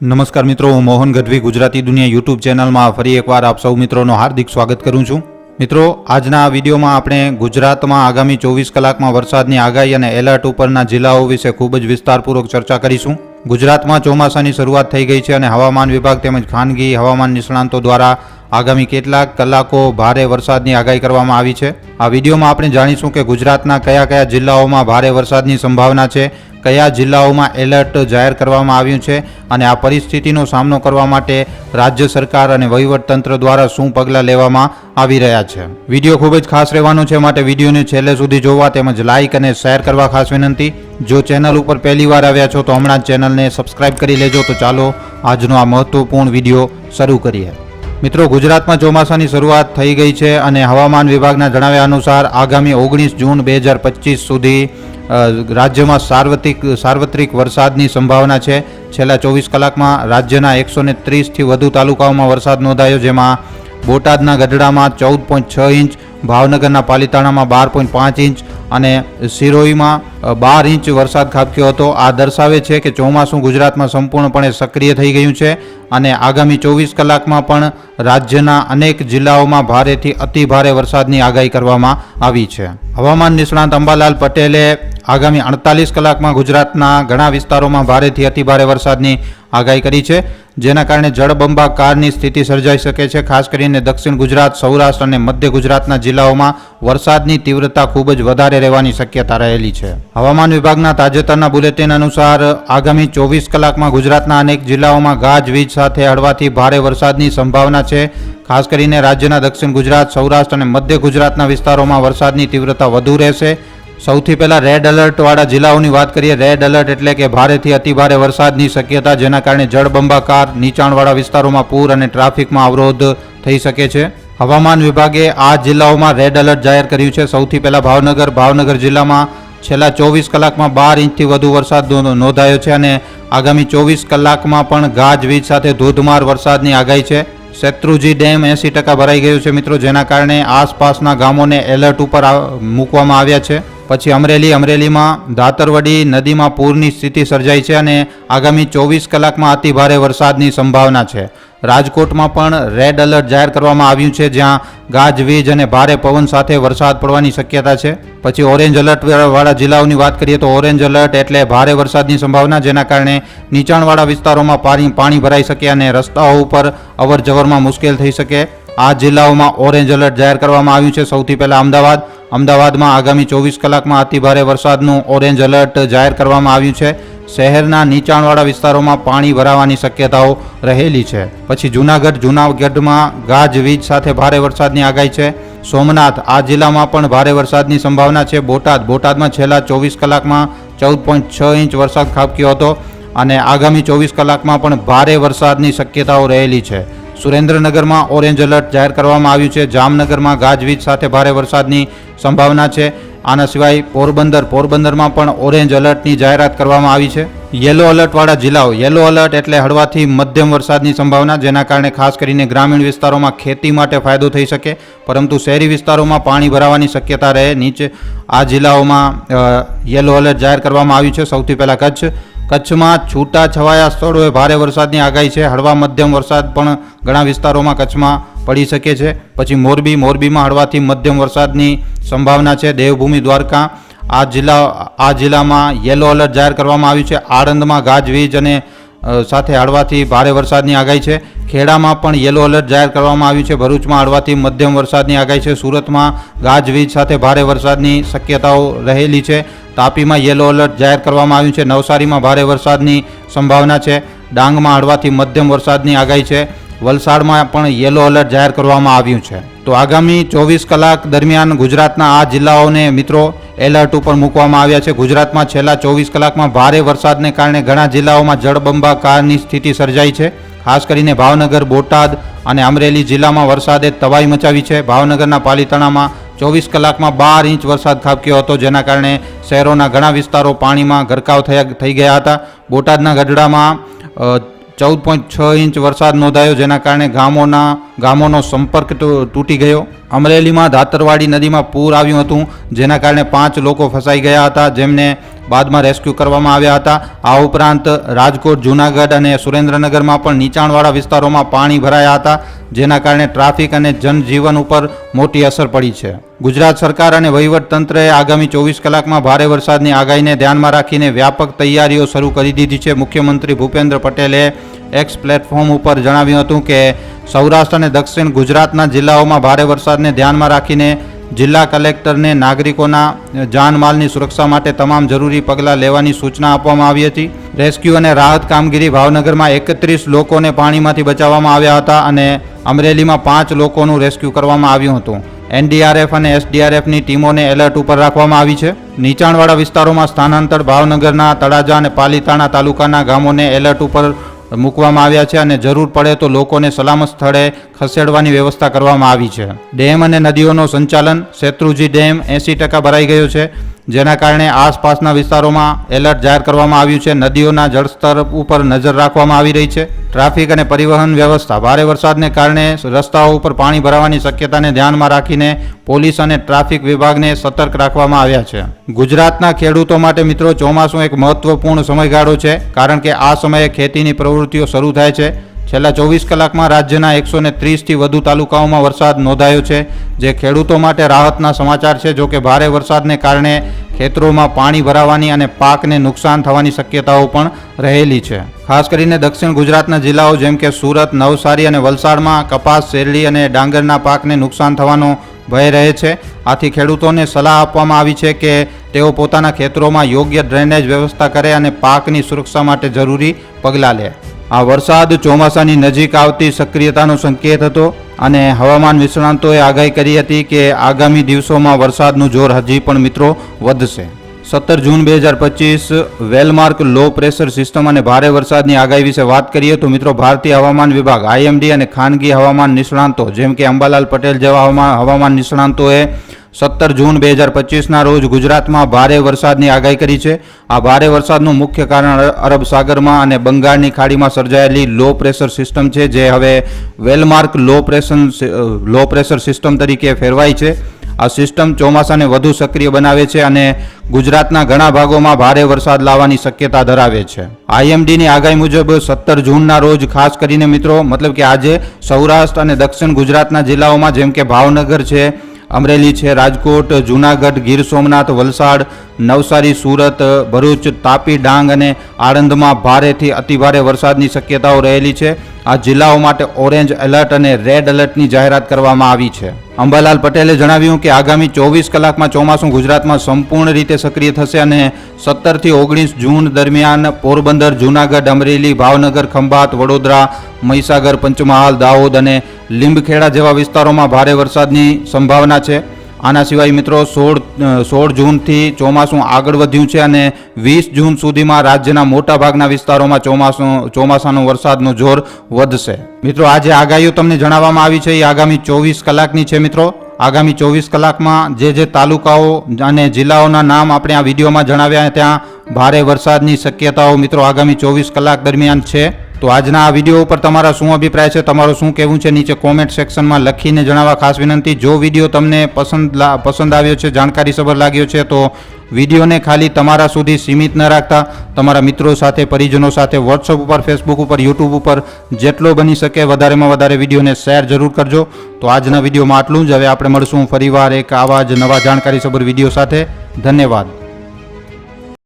નમસ્કાર મિત્રો, હું મોહન ગઢવી, ગુજરાતી દુનિયા યુટ્યુબ ચેનલમાં ફરી એકવાર આપ સૌ મિત્રોનો હાર્દિક સ્વાગત કરું છું. મિત્રો, આજના આ વિડીયોમાં આપણે ગુજરાતમાં આગામી ચોવીસ કલાકમાં વરસાદની આગાહી અને એલર્ટ ઉપરના જિલ્લાઓ વિશે ખૂબ જ વિસ્તારપૂર્વક ચર્ચા કરીશું. ગુજરાતમાં ચોમાસાની શરૂઆત થઈ ગઈ છે અને હવામાન વિભાગ તેમજ ખાનગી હવામાન નિષ્ણાંતો દ્વારા આગામી કેટલાક કલાકો ભારે વરસાદની આગાહી કરવામાં આવી છે. આ વિડીયોમાં આપણે જાણીશું કે ગુજરાતના કયા કયા જિલ્લાઓમાં ભારે વરસાદની સંભાવના છે કયા જિલ્લાઓમાં એલર્ટ જાહેર કરવામાં આવ્યું છે અને આ પરિસ્થિતિનો સામનો કરવા માટે રાજ્ય સરકાર અને વહીવટતંત્ર દ્વારા શું પગલાં લેવામાં આવી રહ્યા છે? વીડિયો ખૂબ જ ખાસ રહેવાનો છે, માટે વિડીયોને છેલ્લે સુધી જોવા તેમજ લાઇક અને શેર કરવા ખાસ વિનંતી. જો ચેનલ ઉપર પહેલીવાર આવ્યા છો તો હમણાં જ ચેનલને સબસ્ક્રાઇબ કરી લેજો. તો ચાલો, આજનો આ મહત્વપૂર્ણ વીડિયો શરૂ કરીએ. મિત્રો, ગુજરાતમાં ચોમાસાની શરૂઆત થઈ ગઈ છે અને હવામાન વિભાગના જણાવ્યા અનુસાર આગામી ઓગણીસ જૂન બે હજાર પચીસ સુધી રાજ્યમાં સાર્વત્રિક સાર્વત્રિક વરસાદની સંભાવના છે. છેલ્લા ચોવીસ કલાકમાં રાજ્યના એકસો ને ત્રીસથી વધુ તાલુકાઓમાં વરસાદ નોંધાયો, જેમાં બોટાદના ગઢડામાં ચૌદ પોઈન્ટ છ ઇંચ, ભાવનગરના પાલિતાણામાં બાર પોઈન્ટ પાંચ ઇંચ અને સિરોહીમાં બાર ઇંચ વરસાદ ખાબક્યો હતો. આ દર્શાવે છે કે ચોમાસું ગુજરાતમાં સંપૂર્ણપણે સક્રિય થઈ ગયું છે અને આગામી ચોવીસ કલાકમાં પણ રાજ્યના અનેક જિલ્લાઓમાં ભારેથી અતિ ભારે વરસાદની આગાહી કરવામાં આવી છે. હવામાન નિષ્ણાંત અંબાલાલ પટેલે આગામી અડતાલીસ કલાકમાં ગુજરાતના ઘણા વિસ્તારોમાં ભારેથી અતિભારે વરસાદની આગાહી કરી છે, જેના કારણે જળબંબાકારની સ્થિતિ સર્જાઈ શકે છે. ખાસ કરીને દક્ષિણ ગુજરાત, સૌરાષ્ટ્ર અને મધ્ય ગુજરાતના જિલ્લાઓમાં વરસાદની તીવ્રતા ખૂબ જ વધારે રહેવાની શક્યતા રહેલી છે. હવામાન વિભાગના તાજેતરના બુલેટિન અનુસાર, આગામી ચોવીસ કલાકમાં ગુજરાતના અનેક જિલ્લાઓમાં ગાજવીજ સાથે હળવાથી ભારે વરસાદની સંભાવના છે. ખાસ કરીને રાજ્યના દક્ષિણ ગુજરાત, સૌરાષ્ટ્ર અને મધ્ય ગુજરાતના વિસ્તારોમાં વરસાદની તીવ્રતા વધુ રહેશે. સૌથી પહેલાં રેડ એલર્ટ વાળા જિલ્લાઓની વાત કરીએ. રેડ એલર્ટ એટલે કે ભારેથી અતિભારે વરસાદની શક્યતા, જેના કારણે જળબંબાકાર નીચાણવાળા વિસ્તારોમાં પૂર અને ટ્રાફિકમાં અવરોધ થઈ શકે છે. હવામાન વિભાગે આ જિલ્લાઓમાં રેડ એલર્ટ જાહેર કર્યું છે. સૌથી પહેલાં ભાવનગર ભાવનગર જિલ્લામાં છેલ્લા ચોવીસ કલાકમાં બાર ઇંચથી વધુ વરસાદ નોંધાયો છે અને આગામી ચોવીસ કલાકમાં પણ ગાજવીજ સાથે ધોધમાર વરસાદની આગાહી છે. શેત્રુજી ડેમ એંસી ટકા ભરાઈ ગયું છે મિત્રો, જેના કારણે આસપાસના ગામોને એલર્ટ ઉપર મૂકવામાં આવ્યા છે. પછી અમરેલી, અમરેલીમાં ધાતરવડી નદીમાં પૂરની સ્થિતિ સર્જાઈ છે અને આગામી ચોવીસ કલાકમાં અતિ ભારે વરસાદની સંભાવના છે. રાજકોટમાં પણ રેડ એલર્ટ જાહેર કરવામાં આવ્યું છે, જ્યાં ગાજવીજ અને ભારે પવન સાથે વરસાદ પડવાની શક્યતા છે. પછી ઓરેન્જ એલર્ટ વાળા જિલ્લાઓની વાત કરીએ તો ઓરેન્જ એલર્ટ એટલે ભારે વરસાદની સંભાવના, જેના કારણે નીચાણવાળા વિસ્તારોમાં પાણી પાણી ભરાઈ શકે અને રસ્તાઓ ઉપર અવર જવરમાં મુશ્કેલ થઈ શકે. આ જિલ્લાઓમાં ઓરેન્જ એલર્ટ જાહેર કરવામાં આવ્યું છે. સૌથી પહેલાં અમદાવાદ અમદાવાદમાં આગામી ચોવીસ કલાકમાં અતિભારે વરસાદનું ઓરેન્જ એલર્ટ જાહેર કરવામાં આવ્યું છે. શહેરના નીચાણવાળા વિસ્તારોમાં પાણી ભરાવાની શક્યતાઓ રહેલી છે. પછી જૂનાગઢ, જૂનાગઢમાં ગાજવીજ સાથે ભારે વરસાદની આગાહી છે. સોમનાથ, આ જિલ્લામાં પણ ભારે વરસાદની સંભાવના છે. બોટાદ, બોટાદમાં છેલ્લા ચોવીસ કલાકમાં ચૌદ પોઈન્ટ છ ઇંચ વરસાદ ખાબક્યો હતો અને આગામી ચોવીસ કલાકમાં પણ ભારે વરસાદની શક્યતાઓ રહેલી છે. સુરેન્દ્રનગરમાં ઓરેન્જ એલર્ટ જાહેર કરવામાં આવ્યું છે. જામનગરમાં ગાજવીજ સાથે ભારે વરસાદની સંભાવના છે. આના સિવાય પોરબંદર, પોરબંદરમાં પણ ઓરેન્જ એલર્ટની જાહેરાત કરવામાં આવી છે. યલો એલર્ટવાળા જિલ્લાઓ, યલો એલર્ટ એટલે હળવાથી મધ્યમ વરસાદની સંભાવના, જેના કારણે ખાસ કરીને ગ્રામીણ વિસ્તારોમાં ખેતી માટે ફાયદો થઈ શકે, પરંતુ શહેરી વિસ્તારોમાં પાણી ભરાવાની શક્યતા રહે. નીચે આ જિલ્લાઓમાં યેલો એલર્ટ જાહેર કરવામાં આવ્યું છે. સૌથી પહેલાં કચ્છ કચ્છમાં છૂટા છવાયા સ્થળોએ ભારે વરસાદની આગાહી છે. હળવા મધ્યમ વરસાદ પણ ઘણા વિસ્તારોમાં કચ્છમાં પડી શકે છે. પછી મોરબી, મોરબીમાં હળવાથી મધ્યમ વરસાદની સંભાવના છે. દેવભૂમિ દ્વારકા, આ જિલ્લા, આ જિલ્લામાં યલો એલર્ટ જાહેર કરવામાં આવ્યું છે. આણંદમાં ગાજવીજ અને સાથે હળવાથી ભારે વરસાદની આગાહી છે. ખેડામાં પણ યલો એલર્ટ જાહેર કરવામાં આવ્યું છે. ભરૂચમાં હળવાથી મધ્યમ વરસાદની આગાહી છે. સુરતમાં ગાજવીજ સાથે ભારે વરસાદની શક્યતાઓ રહેલી છે. તાપીમાં યલો એલર્ટ જાહેર કરવામાં આવ્યું છે. નવસારીમાં ભારે વરસાદની સંભાવના છે. ડાંગમાં હળવાથી મધ્યમ વરસાદની આગાહી છે. વલસાડમાં પણ યલો એલર્ટ જાહેર કરવામાં આવ્યું છે. તો આગામી ચોવીસ કલાક દરમિયાન ગુજરાતના આ જિલ્લાઓને મિત્રો એલર્ટ ઉપર મૂકવામાં આવ્યા છે. ગુજરાતમાં છેલ્લા ચોવીસ કલાકમાં ભારે વરસાદને કારણે ઘણા જિલ્લાઓમાં જળબંબાકારની સ્થિતિ સર્જાઈ છે. ખાસ કરીને ભાવનગર, બોટાદ અને અમરેલી જિલ્લામાં વરસાદે તબાહી મચાવી છે. ભાવનગરના પાલિતાણામાં ચોવીસ કલાકમાં બાર ઇંચ વરસાદ ખાબક્યો હતો, જેના કારણે શહેરોના ઘણા વિસ્તારો પાણીમાં ગરકાવ થયા, થઈ ગયા હતા. બોટાદના ગઢડામાં ચૌદ પોઈન્ટ છ ઇંચ વરસાદ નોંધાયો, જેના કારણે ગામોના, ગામોનો સંપર્ક તૂટી ગયો. અમરેલીમાં ધાતરવાડી નદીમાં પૂર આવ્યું હતું, જેના કારણે પાંચ લોકો ફસાઈ ગયા હતા. જેમને બાદમાં રેસ્ક્યુ કરવામાં આવ્યા હતા. આ ઉપરાંત રાજકોટ, જૂનાગઢ અને સુરેન્દ્રનગરમાં પણ નીચાણવાળા વિસ્તારોમાં પાણી ભરાયા હતા, જેના કારણે ટ્રાફિક અને જનજીવન ઉપર મોટી અસર પડી છે. ગુજરાત સરકાર અને વહીવટ તંત્રએ આગામી ચોવીસ કલાકમાં ભારે વરસાદની આગાહીને ધ્યાનમાં રાખીને વ્યાપક તૈયારીઓ શરૂ કરી દીધી છે. મુખ્યમંત્રી ભૂપેન્દ્ર પટેલે એક્સ પ્લેટફોર્મ ઉપર જણાવ્યું હતું કે સૌરાષ્ટ્ર અને દક્ષિણ ગુજરાતના જિલ્લાઓમાં ભારે વરસાદને ધ્યાનમાં રાખીને જિલ્લા કલેક્ટરને નાગરિકોના જાનમાલની સુરક્ષા માટે તમામ જરૂરી પગલાં લેવાની સૂચના આપવામાં આવી હતી. રેસ્ક્યુ અને રાહત કામગીરી ભાવનગરમાં એકત્રીસ લોકોને પાણીમાંથી બચાવવામાં આવ્યા હતા અને અમરેલીમાં પાંચ લોકોનું રેસ્ક્યુ કરવામાં આવ્યું હતું. એનડીઆરએફ અને એસડીઆરએફની ટીમોને એલર્ટ ઉપર રાખવામાં આવી છે. નીચાણવાળા વિસ્તારોમાં સ્થાનાંતર ભાવનગરના તળાજા અને પાલીતાણા તાલુકાના ગામોને એલર્ટ ઉપર મૂકવામાં આવ્યા છે અને જરૂર પડે તો લોકોને સલામત સ્થળે ખસેડવાની વ્યવસ્થા કરવામાં આવી છે. ડેમ અને નદીઓનું સંચાલન શેત્રુજી ડેમ એંસી ટકા ભરાઈ ગયો છે. જેના કારણે આસપાસના વિસ્તારોમાં એલર્ટ જાહેર કરવામાં આવ્યું છે. નદીઓના જળસ્તર ઉપર નજર રાખવામાં આવી રહી છે. ટ્રાફિક અને પરિવહન વ્યવસ્થા ભારે વરસાદને કારણે રસ્તાઓ ઉપર પાણી ભરાવાની શક્યતાને ધ્યાનમાં રાખીને પોલીસ અને ટ્રાફિક વિભાગને સતર્ક રાખવામાં આવ્યા છે. ગુજરાતના ખેડૂતો માટે મિત્રો ચોમાસું એક મહત્વપૂર્ણ સમયગાળો છે, કારણ કે આ સમયે ખેતીની પ્રવૃત્તિઓ શરૂ થાય છે. છેલ્લા ચોવીસ કલાકમાં રાજ્યના એકસો ને ત્રીસથી વધુ તાલુકાઓમાં વરસાદ નોંધાયો છે, જે ખેડૂતો માટે રાહતના સમાચાર છે, જો કે ભારે વરસાદને કારણે ખેતરોમાં પાણી ભરાવાની અને પાકને નુકસાન થવાની શક્યતાઓ પણ રહેલી છે. ખાસ કરીને દક્ષિણ ગુજરાતના જિલ્લાઓ જેમ કે સુરત, નવસારી અને વલસાડમાં કપાસ, શેરડી અને ડાંગરના પાકને નુકસાન થવાનો ભય રહે છે. આથી ખેડૂતોને સલાહ આપવામાં આવી છે કે તેઓ પોતાના ખેતરોમાં યોગ્ય ડ્રેનેજ વ્યવસ્થા કરે અને પાકની સુરક્ષા માટે જરૂરી પગલાં લે. આ વરસાદ ચોમાસાની નજીક આવતી સક્રિયતાનો સંકેત હતો અને હવામાન નિષ્ણાંતોએ આગાહી કરી હતી કે આગામી દિવસોમાં વરસાદનું જોર હજી પણ મિત્રો વધશે. સત્તર જૂન બે હજાર પચીસ, વેલમાર્ક લો પ્રેશર સિસ્ટમ અને ભારે વરસાદની આગાહી વિશે વાત કરીએ તો મિત્રો ભારતીય હવામાન વિભાગ, આઈએમડી અને ખાનગી હવામાન નિષ્ણાંતો જેમ કે અંબાલાલ પટેલ જેવા હવામાન નિષ્ણાંતોએ સત્તર જૂન બે હજાર પચીસના રોજ ગુજરાતમાં ભારે વરસાદની આગાહી કરી છે. આ ભારે વરસાદનું મુખ્ય કારણ અરબ સાગરમાં અને બંગાળની ખાડીમાં સર્જાયેલી લો પ્રેશર સિસ્ટમ છે, જે હવે well marked low pressure low pressure system તરીકે ફેરવાઈ છે. આ સિસ્ટમ ચોમાસાને વધુ સક્રિય બનાવે છે અને ગુજરાતના ઘણા ભાગોમાં ભારે વરસાદ લાવવાની શક્યતા ધરાવે છે. આઈએમડીની આગાહી મુજબ સત્તર જૂનના રોજ ખાસ કરીને મિત્રો, મતલબ કે આજે સૌરાષ્ટ્ર અને દક્ષિણ ગુજરાતના જિલ્લાઓમાં જેમ કે ભાવનગર છે અમરેલી છે રાજકોટ, જૂનાગઢ, ગીર સોમનાથ, વલસાડ, નવસારી, સુરત, ભરૂચ, તાપી, ડાંગ અને આણંદમાં ભારેથી અતિભારે વરસાદની શક્યતાઓ રહેલી છે. આ જિલ્લાઓ માટે ઓરેન્જ એલર્ટ અને રેડ એલર્ટની જાહેરાત કરવામાં આવી છે. અંબાલાલ પટેલે જણાવ્યું કે આગામી ચોવીસ કલાકમાં ચોમાસું ગુજરાતમાં સંપૂર્ણ રીતે સક્રિય થશે અને સત્તરથી ઓગણીસ જૂન દરમિયાન પોરબંદર, જૂનાગઢ, અમરેલી, ભાવનગર, ખંભાત, વડોદરા, મહીસાગર, પંચમહાલ, દાહોદ અને લીંબખેડા જેવા વિસ્તારોમાં ભારે વરસાદની સંભાવના છે. આના સિવાય મિત્રો સોળ સોળ જૂનથી ચોમાસું આગળ વધ્યું છે અને વીસ જૂન સુધીમાં રાજ્યના મોટાભાગના વિસ્તારોમાં ચોમાસું, ચોમાસાનો વરસાદનો જોર વધશે. મિત્રો, આજે આગાહીઓ તમને જણાવવામાં આવી છે. એ આગામી ચોવીસ કલાકની છે મિત્રો. આગામી ચોવીસ કલાકમાં જે જે તાલુકાઓ અને જિલ્લાઓના નામ આપણે આ વિડીયોમાં જણાવ્યા ત્યાં ભારે વરસાદની શક્યતાઓ મિત્રો આગામી ચોવીસ કલાક દરમિયાન છે. તો આજના આ વીડિયો ઉપર તમારા શું અભિપ્રાય છે, તમારું શું કહેવું છે, નીચે કોમેન્ટ સેક્શનમાં લખીને જણાવવા ખાસ વિનંતી. જો વીડિયો તમને પસંદ પસંદ આવ્યો છે જાણકારીસભર લાગ્યો છે, તો વિડીયોને ખાલી તમારા સુધી સીમિત ન રાખતા. તમારા મિત્રો સાથે, પરિજનો સાથે વોટ્સઅપ ઉપર ફેસબુક ઉપર યુટ્યુબ ઉપર જેટલો બની શકે વધારેમાં વધારે વિડીયોને શેર જરૂર કરજો. તો આજના વિડીયોમાં આટલું જ. હવે આપણે મળશું ફરીવાર એક આવા જ નવા જાણકારીસભર વીડિયો સાથે. ધન્યવાદ.